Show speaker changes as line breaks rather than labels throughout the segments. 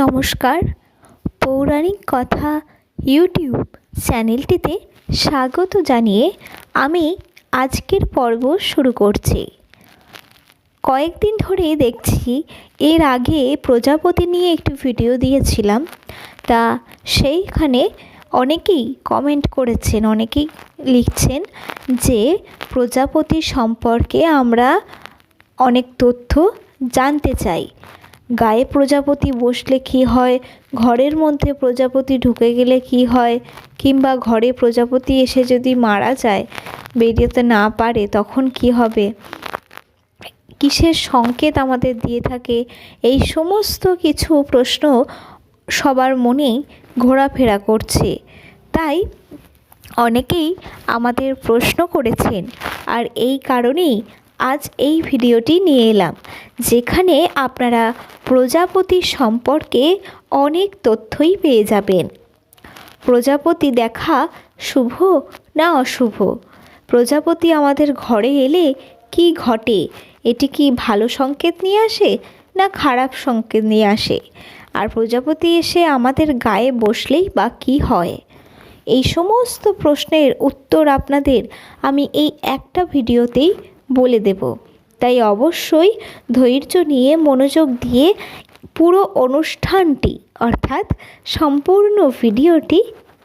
নমস্কার। পৌরাণিক কথা ইউটিউব চ্যানেলটিতে স্বাগত জানিয়ে আমি আজকের পর্ব শুরু করছি। কয়েকদিন ধরে দেখছি এর আগে প্রজাপতি নিয়ে একটি ভিডিও দিয়েছিলাম। তা সেইখানে অনেকেই কমেন্ট করেছেন, অনেকেই লিখছেন যে প্রজাপতি সম্পর্কে আমরা অনেক তথ্য জানতে চাই। গায়ে প্রজাপতি বসলে কি হয়? ঘরের মধ্যে প্রজাপতি ঢুকে গেলে কী হয়? কিংবা ঘরে প্রজাপতি এসে যদি মারা যায়, বেরিয়েতে না পারে, তখন কী হবে? কিসের সংকেত আমাদের দিয়ে থাকে? এই সমস্ত কিছু প্রশ্ন সবার মনেই ঘোরাফেরা করছে। তাই অনেকেই আমাদের প্রশ্ন করেছেন, আর এই কারণেই আজ এই ভিডিওটি নিয়ে এলাম। যেখানে আপনারা প্রজাপতি সম্পর্কে অনেক তথ্যই পেয়ে যাবেন। প্রজাপতি দেখা শুভ না অশুভ? প্রজাপতি আমাদের ঘরে এলে কি ঘটে? এটি কি ভালো সংকেত নিয়ে আসে না খারাপ সংকেত নিয়ে আসে? আর প্রজাপতি এসে আমাদের গায়ে বসলেই বা কী হয়? এই সমস্ত প্রশ্নের উত্তর আপনাদের আমি এই একটা ভিডিওতেই বলে দেব। তাই অবশ্যই ধৈর্য নিয়ে মনোযোগ দিয়ে পুরো অনুষ্ঠানটি, অর্থাৎ সম্পূর্ণ ভিডিওটি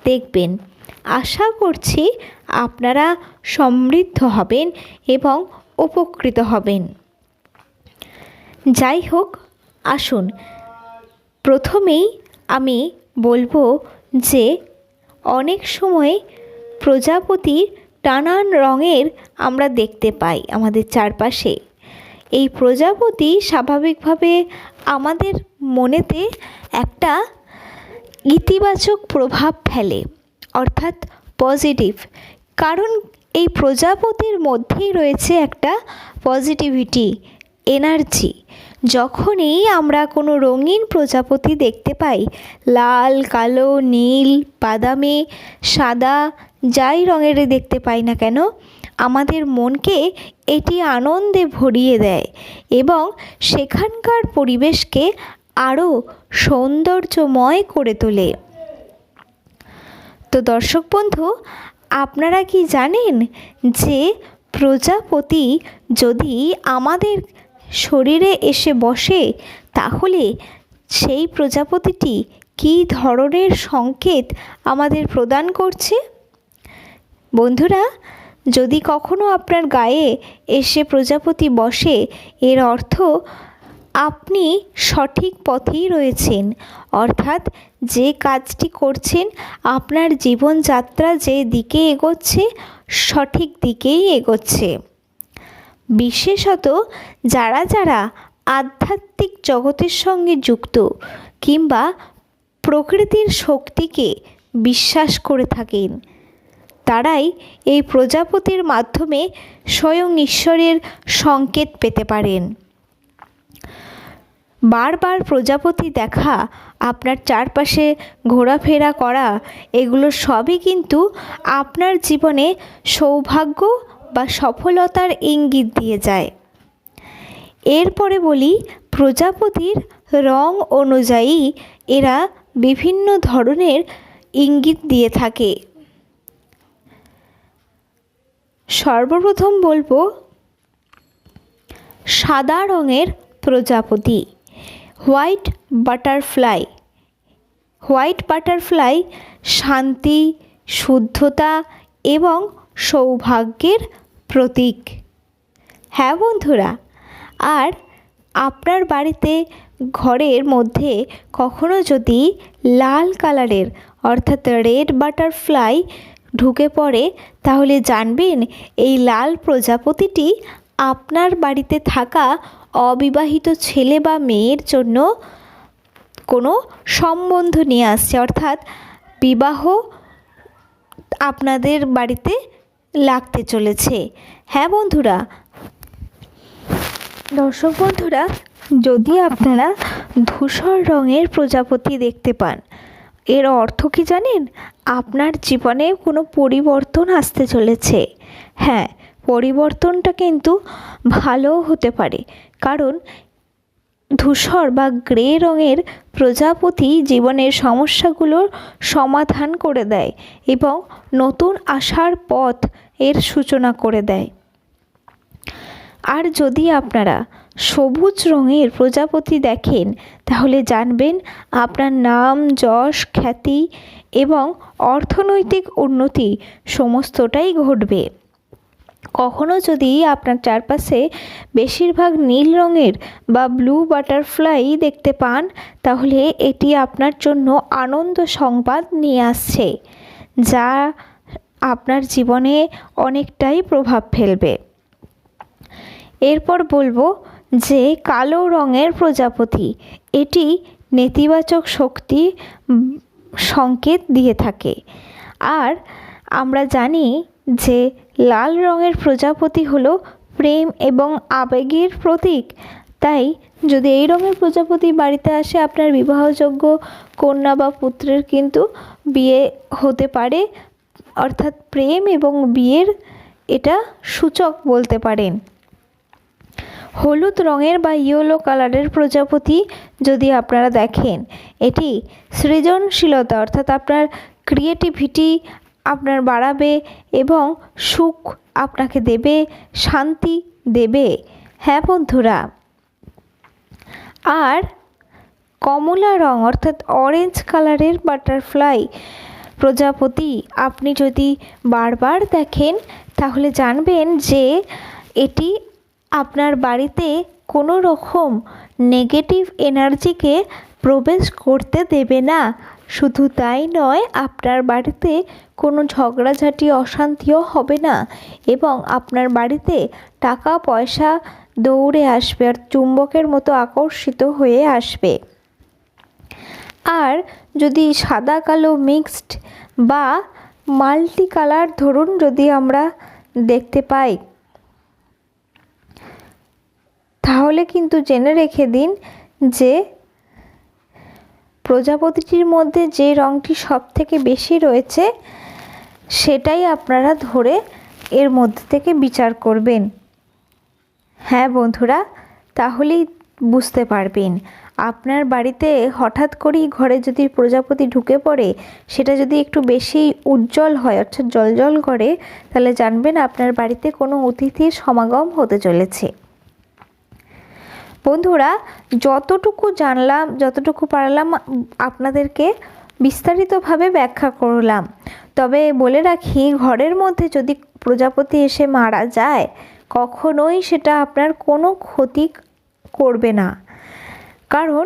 দেখবেন। আশা করছি আপনারা সমৃদ্ধ হবেন এবং উপকৃত হবেন। যাই হোক, আসুন। প্রথমেই আমি বলব যে অনেক সময় প্রজাপতির টানান রঙের আমরা দেখতে পাই আমাদের চারপাশে। এই প্রজাপতি স্বাভাবিকভাবে আমাদের মনেতে একটা ইতিবাচক প্রভাব ফেলে, অর্থাৎ পজিটিভ। কারণ এই প্রজাপতির মধ্যেই রয়েছে একটা পজিটিভিটি, এনার্জি। যখনই আমরা কোনো রঙিন প্রজাপতি দেখতে পাই, লাল, কালো, নীল, বাদামি, সাদা, যাই রঙের দেখতে পাই না কেন, আমাদের মনকে এটি আনন্দে ভরিয়ে দেয় এবং সেখানকার পরিবেশকে আরও সৌন্দর্যময় করে তোলে। তো দর্শক বন্ধু, আপনারা কি জানেন যে প্রজাপতি যদি আমাদের শরীরে এসে বসে, তাহলে সেই প্রজাপতিটি কী ধরনের সংকেত আমাদের প্রদান করছে? বন্ধুরা, যদি কখনো আপনার গায়ে এসে প্রজাপতি বসে, এর অর্থ আপনি সঠিক পথেই রয়েছেন। অর্থাৎ যে কাজটি করছেন, আপনার জীবনযাত্রা যে দিকে এগোচ্ছে, সঠিক দিকেই এগোচ্ছে। বিশেষত যারা যারা আধ্যাত্মিক জগতের সঙ্গে যুক্ত কিংবা প্রকৃতির শক্তিকে বিশ্বাস করে থাকেন, তারাই এই প্রজাপতির মাধ্যমে স্বয়ং ঈশ্বরের সংকেত পেতে পারেন। বারবার প্রজাপতি দেখা, আপনার চারপাশে ঘোরাফেরা করা, এগুলো সবই কিন্তু আপনার জীবনে সৌভাগ্য বা সফলতার ইঙ্গিত দিয়ে যায়। এরপরে বলি, প্রজাপতির রং অনুযায়ী এরা বিভিন্ন ধরনের ইঙ্গিত দিয়ে থাকে। সর্বপ্রথম বলব, সাদা রঙের প্রজাপতি, হোয়াইট বাটারফ্লাই। হোয়াইট বাটারফ্লাই শান্তি, শুদ্ধতা এবং সৌভাগ্যের প্রতীক। হ্যাঁ বন্ধুরা, আর আপনার বাড়িতে ঘরের মধ্যে কখনো যদি লাল কালারের, অর্থাৎ রেড বাটারফ্লাই ঢুকে পড়ে, তাহলে জানবেন এই লাল প্রজাপতিটি আপনার বাড়িতে থাকা অবিবাহিত ছেলে বা মেয়ের জন্য কোনো সম্বন্ধ নিয়ে আসছে। অর্থাৎ বিবাহ আপনাদের বাড়িতে লাগতে চলেছে। হ্যাঁ বন্ধুরা, দর্শক বন্ধুরা, যদি আপনারা ধূসর রঙের প্রজাপতি দেখতে পান, এর অর্থ কি জানেন? আপনার জীবনে কোনো পরিবর্তন আসতে চলেছে। হ্যাঁ পরিবর্তনটা কিন্তু ভালোও হতে পারে। কারণ ধূসর বা গ্রে রঙের প্রজাপতি জীবনের সমস্যাগুলোর সমাধান করে দেয় এবং নতুন আশার পথ এর সূচনা করে দেয়। আর যদি আপনারা সবুজ রঙের প্রজাপতি দেখেন, তাহলে জানবেন আপনার নাম, যশ, খ্যাতি এবং অর্থনৈতিক উন্নতি সমস্তটাই ঘটবে। কখনো যদি আপনার চারপাশে বেশিরভাগ নীল রঙের বা ব্লু বাটারফ্লাই দেখতে পান, তাহলে এটি আপনার জন্য আনন্দ সংবাদ নিয়ে আসছে, যা আপনার জীবনে অনেকটাই প্রভাব ফেলবে। এরপর বলব যে কালো রঙের প্রজাপতি, এটি নেতিবাচক শক্তি সংকেত দিয়ে থাকে। আর আমরা জানি যে লাল রঙের প্রজাপতি হলো প্রেম এবং আবেগের প্রতীক। তাই যদি এই রঙের প্রজাপতি বাড়িতে আসে, আপনার বিবাহযোগ্য কন্যা বা পুত্রের কিন্তু বিয়ে হতে পারে। অর্থাৎ প্রেম এবং বিয়ের এটা সূচক বলতে পারেন। হলুদ রঙের বা ইয়েলো কালারের প্রজাপতি যদি আপনারা দেখেন, এটি সৃজনশীলতা, অর্থাৎ আপনার ক্রিয়েটিভিটি আপনার বাড়াবে এবং সুখ আপনাকে দেবে, শান্তি দেবে। হ্যাঁ বন্ধুরা, আর কমলা রং অর্থাৎ অরেঞ্জ কালারের বাটারফ্লাই প্রজাপতি, আপনি যদি বারবার দেখেন, তাহলে জানবেন যে এটি আপনার বাড়িতে কোনো রকম নেগেটিভ এনার্জিকে প্রবেশ করতে দেবে না। শুধু তাই নয়, আপনার বাড়িতে কোনো ঝগড়াঝাটি, অশান্তিও হবে না এবং আপনার বাড়িতে টাকা, পয়সা দৌড়ে আসবে আর চুম্বকের মতো আকর্ষিত হয়ে আসবে। আর যদি সাদা, কালো, মিক্সড বা মাল্টি কালার ধরুন যদি আমরা দেখতে পাই, তাহলে কিন্তু জেনে রেখে দিন যে প্রজাপতিটির মধ্যে যে রঙটি সব থেকে বেশি রয়েছে, সেটাই আপনারা ধরে এর মধ্যে থেকে বিচার করবেন। হ্যাঁ বন্ধুরা, তাহলেই বুঝতে পারবেন। আপনার বাড়িতে হঠাৎ করেই ঘরে যদি প্রজাপতি ঢুকে পড়ে, সেটা যদি একটু বেশি উজ্জ্বল হয়, অর্থাৎ জল জল করে, তাহলে জানবেন আপনার বাড়িতে কোনো অতিথির সমাগম হতে চলেছে। বন্ধুরা, যতটুকু জানলাম, যতটুকু পারলাম, আপনাদেরকে বিস্তারিতভাবে ব্যাখ্যা করলাম। তবে বলে রাখি, ঘরের মধ্যে যদি প্রজাপতি এসে মারা যায়, কখনোই সেটা আপনার কোনো ক্ষতি করবে না। কারণ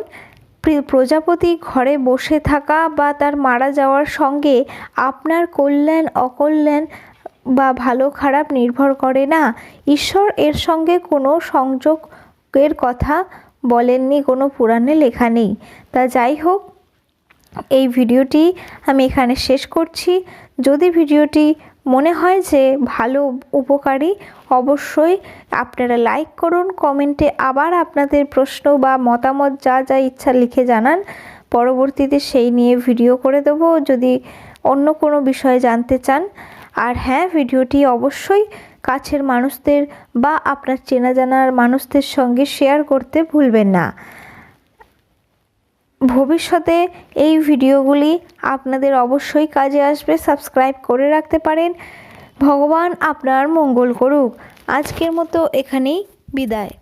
প্রজাপতি ঘরে বসে থাকা বা তার মারা যাওয়ার সঙ্গে আপনার কল্যাণ, অকল্যাণ বা ভালো খারাপ নির্ভর করে না। ঈশ্বর এর সঙ্গে কোনো সংযোগ এর কথা বলেননি, কোনো পুরাণে লেখা নেই। তা যাই হোক, এই ভিডিওটি আমি এখানে শেষ করছি। যদি ভিডিওটি মনে হয় যে ভালো উপকারী, অবশ্যই আপনারা লাইক করুন, কমেন্টে আবার আপনাদের প্রশ্ন বা মতামত যা যা ইচ্ছা লিখে জানান। পরবর্তীতে সেই নিয়ে ভিডিও করে দেবো, যদি অন্য কোনো বিষয়ে জানতে চান। আর হ্যাঁ ভিডিওটি অবশ্যই কাছের মানুষদের বা আপনার চেনা জানার মানুষদের সঙ্গে শেয়ার করতে ভুলবেন না। ভবিষ্যতে এই ভিডিওগুলি আপনাদের অবশ্যই কাজে আসবে সাবস্ক্রাইব করে রাখতে পারেন। ভগবান আপনার মঙ্গল করুক। আজকের মতো এখানেই বিদায়।